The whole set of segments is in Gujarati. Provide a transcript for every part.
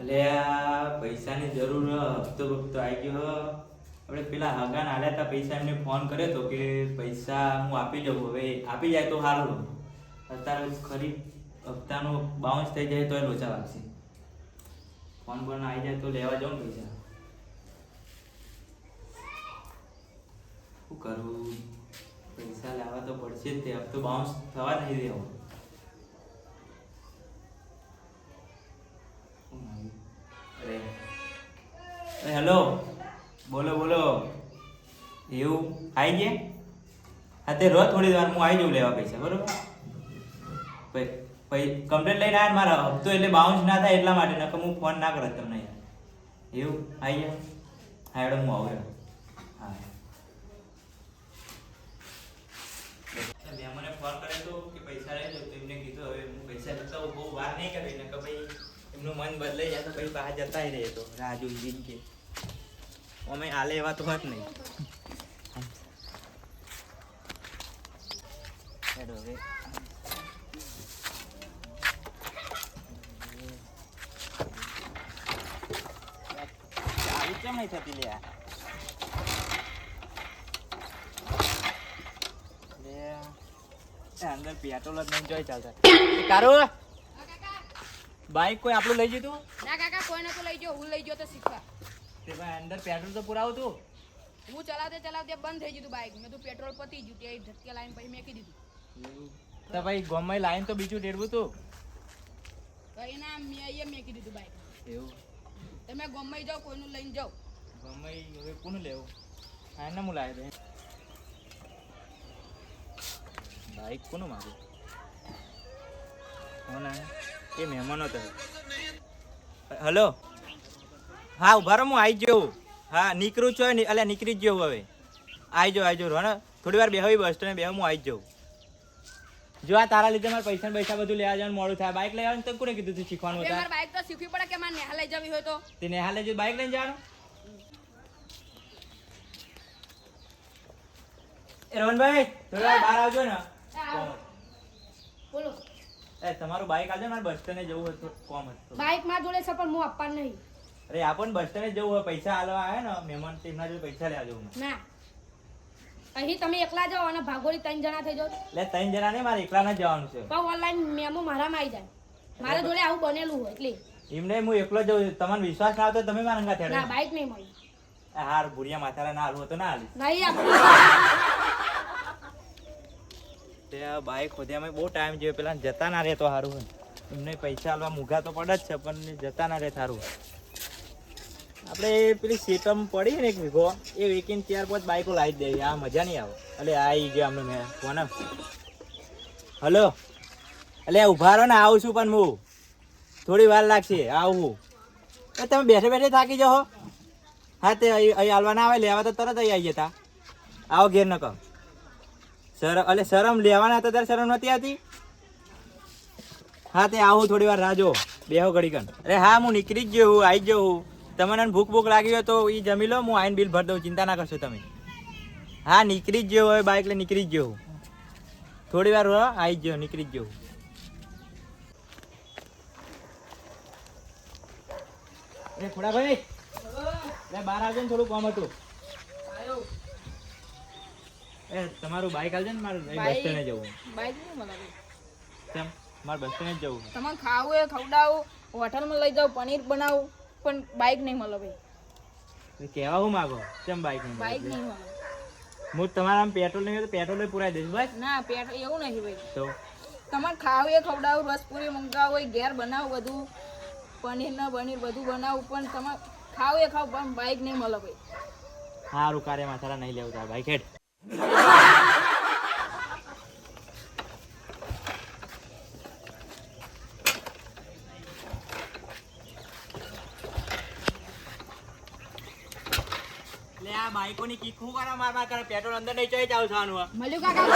એટલે આ પૈસાની જરૂર હપ્તો બપ્તો આવી ગયો. આપણે પેલા હગાન આલ્યા હતા પૈસા એમને ફોન કર્યો તો કે પૈસા હું આપી જાઉં હવે. આપી જાય તો સારું અત્યારે ખરી હપ્તાનો બાઉન્સ થઈ જાય તો લોચા વાગશે. ફોન પર આવી જાય તો લેવા જાઉં પૈસા. શું કરું? પૈસા લાવવા તો પડશે જ તે. હપ્તો બાઉન્સ થવા નહીં દેવો. હેલો. બોલો બોલો. એવું આવી ગયા? હા તે રહો થોડી વાર હું આવી જાઉં લેવા પૈસા બરોબર? પછી કમ્પ્લેટ લઈને આવ્યા મારા હપ્તો એટલે બાઉન્સ ના થાય એટલા માટે નકર હું ફોન ના કરત તમને એવું? આવી ગયા? હા એડો હું આવું હા. મેં મને ફોન કર્યો તો કે પૈસા લઈ એમને કીધું હવે હું પૈસા હોઉં, બહુ વાર નહીં કરી નકર ભાઈ એમનું મન બદલાઈ જાય તો પછી બહાર જતા રહે તો રાહ જોઈ કે. અમે આલે એવા તો હોત નહીં. કેમ નહીં થતી લે અંદર પેટ્રોલ જ નહીં જોઈ ચાલતા. કારો! બાઈક કોઈ આપણું લઈ જતું ના કાકા કોઈ નતો લઈ ગયો હું લઈ ગયો તો શીખવા. તે ભાઈ અંદર પેટ્રોલ તો પુરાવું તું હું ચલાવતે ચલાવતે બંધ થઈ ગયું બાઈક મેં તો પેટ્રોલ પતી ગયું. તે ધક્કે લાઈન પછી મેકી દીધું તો. ભાઈ ગોમાં લાઈન તો બીજું ટેડવું તું. કઈ ના મેં અહીંયા મેકી દીધું બાઈક એવું. તમે ગમે જાઓ કોઈનું લઈને જાઓ. ગમે હવે કોનું લેવું? હા એને હું લાવ્યો દે. બાઈક કોનું મારું? હો ના એ મહેમાનો તો હલો? હા ઊભા હું આવી જાઉં. હા નીકળું છું ને એટલે નીકળી જ જવું હવે. આવી જાઉં આવી જાઉં ને થોડી વાર બેહવી બસ સ્ટેન્ડ બેહું હું આવી જાઉં. જો આ તારા લીધે મારા પૈસા પૈસા બધું લેવા જવાનું મોડું થાય. બાઈક લઈ આવવાનું તો કોને કીધું તું શીખવાનું હતા મારે બાઈક તો શીખવી પડે કે મારે નેહા લઈ જવી હોય તો? તે નેહાલે જો બાઈક લઈને જવાનું. એ રોહનભાઈ થોડી વાર બહાર આવજો ને. બોલો. એ તમારું બાઈક આવજો ને મારે બસ સ્ટેન્ડે જવું હતું કોમ હતું. બાઈક મારા જોડે છે પણ હું આપવાનું નહીં. અરે આપણ બસ સ્ટેન્ડ જવું હોય પૈસા આલવા આવે ને મહેમાન તેમના જોડે પૈસા લેવા જવું ના. અહીં તમે એકલા જાઓ અને ભાગોળી ત્રણ જણા થઈ જાઓ. એટલે ત્રણ જણા નહીં મારે એકલા ના જવાનું છે. પણ ઓનલાઈન મેમો મારામાં આવી જાય. મારા જોડે આવું બનેલું હોય એટલે. એમને હું એકલો જઉં તમને વિશ્વાસ ના આવતો તમે મારા અંગા ના થયા બાઈક નહીં મળી. હાર ભૂરિયા માથારા ના હાલવું તો ના હાલી નહીં તે બાઈક ખોદ્યામાં બહુ ટાઈમ જેવો પેલા જતા ના રહે તો સારું એમને પૈસા આલવા મૂઘા તો પડે જ છે પણ જતા ના રહે સારું આપણે પેલી સીટમ પડી ને એક વીઘો, એ વેકીને ત્યાર પછી બાઈકો લાવી દઈએ આ મજા નહીં આવે. એટલે આવી ગયા અમને મેં કોને હલો. એટલે ઊભા રહો ને, આવું છું પણ હું. થોડી વાર લાગશે, આવું. તમે બેઠે બેઠે થાકી જાઓ હા. તે અહીં હાલવા ના આવે, લેવા તો તરત અહીં આવી જતા. આવો ઘેર ન કહો શરમ એટલે શરમ લેવાના હતા, ત્યારે શરમ નથી આવતી? હા, તે આવું થોડી વાર રાહ જો બેહો ઘડી કન અરે, હા, હું નીકળી જ જઉં આવી જ જઉં તમને ભૂખ ભૂખ લાગી હોય તો એ જમી લો હું આઈન બિલ ભરી દઉં ચિંતા ના કરશો તમે. હા નીકળી જ ગયો હવે બાઇક લઈ નીકળી જ જવું થોડી વાર આવી જવું નીકળી જ જવું ખોડાભાઈ લે બહાર આવજો ને થોડું કામ હતું. એ તમારું બાઇક આવજો ને મારે બસ? સ્ટેન્ડે જવું. બાઈક નહીં મળે કેમ? મારે બસ સ્ટેન્ડે જ જવું તમારે ખાવું એ ખવડાવું હોટલમાં લઈ જાઓ પનીર બનાવું. પણ બાઇક નહીં મળે ભાઈ. કેવા હું માગો? કેમ બાઇક નહીં બાઈક નહીં મળે. હું તમારા આમ પેટ્રોલ નહીં તો પેટ્રોલ પુરાઈ દઈશ ભાઈ. ના પેટ્રોલ એવું નહીં ભાઈ. તો? તમારે ખાવ એ ખવડાવું રસપુરી મંગાવ હોય ઘેર બનાવું બધું પનીર ના પનીર બધું બનાવું પણ તમારે ખાવું એ ખાવ પણ બાઇક નહીં મળે ભાઈ. સારું કાર્ય માથારા નહીં લેવું તારા બાઇક હેડ. લે આ બાઈકોની કિક હું કરા માર માર કરે પેટ્રોલ અંદર નહીં ચોઈ મળ્યું કાકા?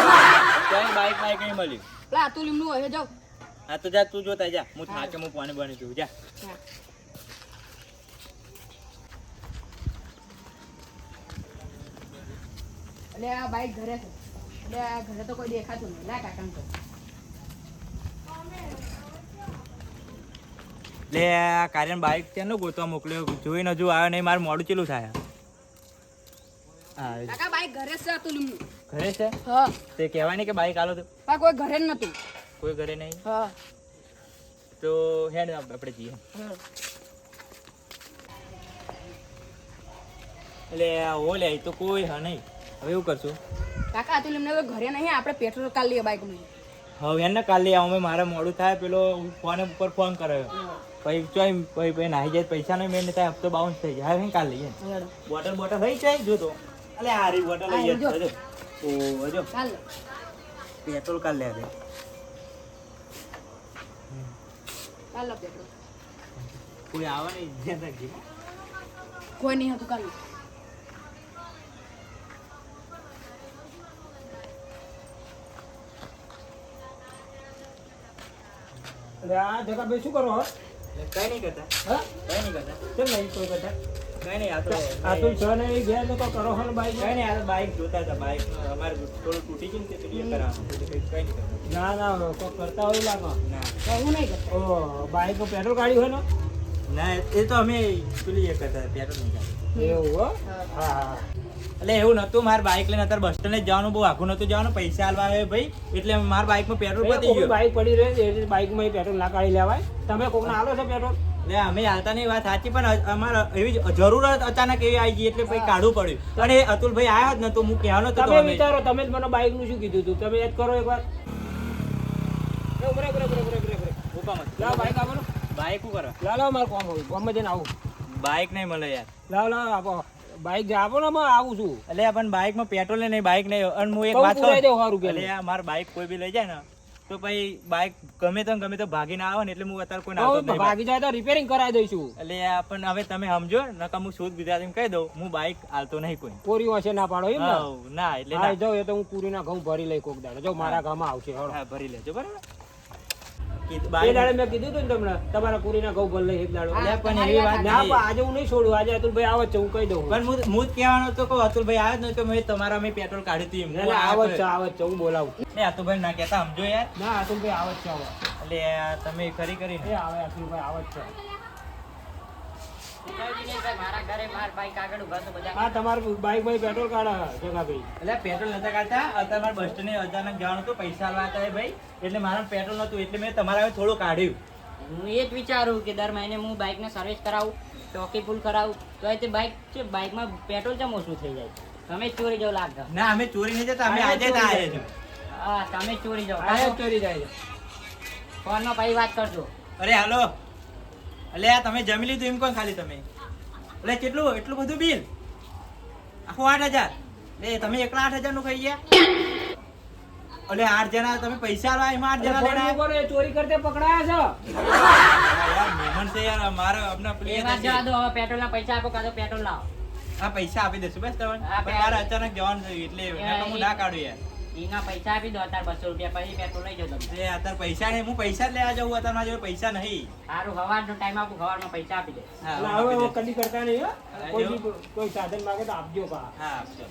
કોઈ બાઈક બાઈક નહીં મળ્યું. પેલા તું એમનું હોય જાઓ હા તો જા તું જોતા જા. હું થાકે હું પાણી બની છું જા. આ બાઈક ઘરે છે. એટલે આ ઘરે તો કોઈ દેખાતું નહીં. લા કાકા તો. લે આ કાર્યન બાઇક ત્યાં ગોતવા મોકલ્યો. જોઈને હજુ આવ્યો નહીં મારું મોડું ચેલું થાય? કાકા બાઈક ઘરે છે અતુલનું ઘરે છે? હા. તે કહેવાય નહીં કે બાઈક આલો તો. પણ કોઈ ઘરે જ નતું કોઈ ઘરે નહીં? હા. તો હેડ આપણે જઈએ. એટલે ઓ લે તો કોઈ હા નહીં. હવે એવું કરશું? કાકા અતુલ એમને તો ઘરે નહીં આપણે પેટ્રોલ કાઢ લઈએ બાઈકમાં. હવે એને લઈએ અમે મારે મોડું થાય પેલો ફોન ઉપર ફોન કર્યો પછી ચોય પછી નાહી જાય પૈસા નહીં મેં થાય હપ્તો બાઉન્સ થઈ જાય. હવે કાલે લઈએ બોટલ બોટલ થઈ જાય જો તો. અલે આ રી બોટલ લઈ જજો ઓ જો. ચાલ. પેટ્રોલ કાલ લે દે ચાલ પેટ્રોલ. કોઈ આવે નહીં ધ્યાન રાખજે. કોઈ નહીં હતું કાલ. આ જગાભાઈ શું કરો હો? કઈ નહીં કરતા. હા? કઈ નહીં કરતા. કેમ નહીં કોઈ કરતા? કઈ નહીં આ તો આ તો છ ને તો કરો હો ને બાઈક કઈ નહીં આ તો બાઇક જોતા હતા બાઈક અમારે થોડું તૂટી ગયું ને તે કરાવવાનું ના ના કોઈ કરતા હોય લાગો ના. તો નહીં ઓ બાઈક પેટ્રોલ કાઢ્યું હોય ના? એ તો અમે પેલી એ કરતા પેટ્રોલ નહીં કાઢતા. એવું હો? હા. એટલે એવું નતું મારે બાઇક લઈને અત્યારે બસ સ્ટેન્ડ જવાનું બહુ આખું નતું જવાનું પૈસા આલવા આવે ભાઈ એટલે મારા બાઇકમાં પેટ્રોલ પતી ગયું. બાઈક પડી રહે છે એટલે બાઈકમાં પેટ્રોલ ના કાઢી લેવાય. તમે કોકને આલો છો પેટ્રોલ એટલે અમે હાલતા નહીં વાત સાચી પણ અમારે એવી જરૂરત અચાનક એવી આવી ગઈ એટલે પછી કાઢવું પડ્યું. અને અતુલભાઈ આવ્યો જ નતો હું કહેવાનો તો તમે વિચારો તમે જ મને બાઈકનું શું કીધું તું? તમે યાદ કરો એકવાર. ઉભરે, ઉભરે. ઊભા મત. લાવ બાઈક આપો. ને. બાઇક શું કરવા લાવ લાવ મારે કોમ હોય. કોમમાં જઈને આવું. બાઇક નહીં મળે યાર. લાવ લાવ આપો. બાઈક જે આપો ને હું આવું છું. એટલે પણ બાઇકમાં પેટ્રોલ નહીં બાઇક નહીં. અને હું એક વાત કહું? એટલે બાઇક કોઈ બી લઈ જાય ને તો ભાઈ બાઇક ગમે તો ગમે તો ભાગીને આવે ને એટલે હું અત્યારે કોઈ આવતો ભાગી જાય તો રિપેરિંગ કરાવી દઈશું. એટલે પણ હવે તમે સમજો નકર હું શુદ્ધ ગુજરાતીમાં કહી દઉં હું બાઇક હાલતો નહીં કોઈ. પૂરી હશે ના પાડો એમ ના? એટલે ના. જાઉં એ તો હું પૂરીના ઘઉં ભરી લઈ કોક દાડો. જો મારા ઘઉંમાં આવશે હા ભરી લેજો બરાબર. એ દાડે મેં કીધું તું ને તમને તમારા પૂરીના ઘઉં ભરી એક દાડો. હા. પણ એવી વાત ના પણ આજે હું નહીં છોડું આજે અતુલભાઈ આવે છે હું કહી દઉં. પણ હું હું જ કહેવાનો અતુલભાઈ આવે જ નહીં મેં તમારા મેં પેટ્રોલ કાઢ્યું હતું એમ. ના, ના, આવે છે આવે છે હું બોલાવું. એ અતુલભાઈ ના કહેતા સમજો યાર. ના અતુલભાઈ આવે છે આવે એટલે તમે ખરી કરી એ આવે અતુલભાઈ આવે છે. હા તમારું બાઈક ભાઈ પેટ્રોલ કાઢે જગાભાઈ. એટલે પેટ્રોલ નતા કાઢતા અત્યારે મારે બસ સ્ટેન્ડ અચાનક જવાનું હતું પૈસા આલવા ભાઈ એટલે મારા પેટ્રોલ નતું એટલે મેં તમારા થોડું કાઢ્યું. હું એ જ વિચારું કે દર મહિને હું બાઇકને સર્વિસ કરાવું ટોકી ફૂલ કરાવું તો એ તે બાઇક છે બાઇકમાં પેટ્રોલ ચમ ઓછું થઈ જાય? તમે ચોરી જાવ લાગતા ના અમે ચોરી નહીં જતા અમે આજે આવ્યા છીએ. હા તમે ચોરી જાવ ચોરી જાય ફોનમાં પછી વાત કરજો. અરે હાલો. એટલે આ તમે જમી લીધું એમ કોણ ખાલી તમે? એટલે કેટલું એટલું બધું બિલ? આખું આઠ હજાર? એ તમે એકલા આઠ હજારનું ખાઈ ગયા? એટલે આઠ જણા તમે પૈસા લો એમાં આઠ જણા લેણા બોલો એ ચોરી કરતે પકડાયા છો. યાર મહેમાન છે યાર અમારે અમને પેલી એ વાત જવા દો હવે પેટ્રોલના પૈસા આપો કાતો પેટ્રોલ લાવો. હા પૈસા આપી દેશું બસ તમને. પણ મારે અચાનક જવાનું થયું એટલે હું ના કાઢું યાર. એના પૈસા આપી દો અત્યારે બસો રૂપિયા પછી પેટ્રોલ લઈ જાઓ તમે. એ અત્યારે પૈસા નહીં હું પૈસા જ લેવા જવું અત્યારે મારા જોડે પૈસા નહીં. સારું સવારનો ટાઈમ આપું સવારમાં પૈસા આપી દે. હવે. કદી કરતા નહીં કોઈ કોઈ સાધન માંગે તો આપજો હા આપજો.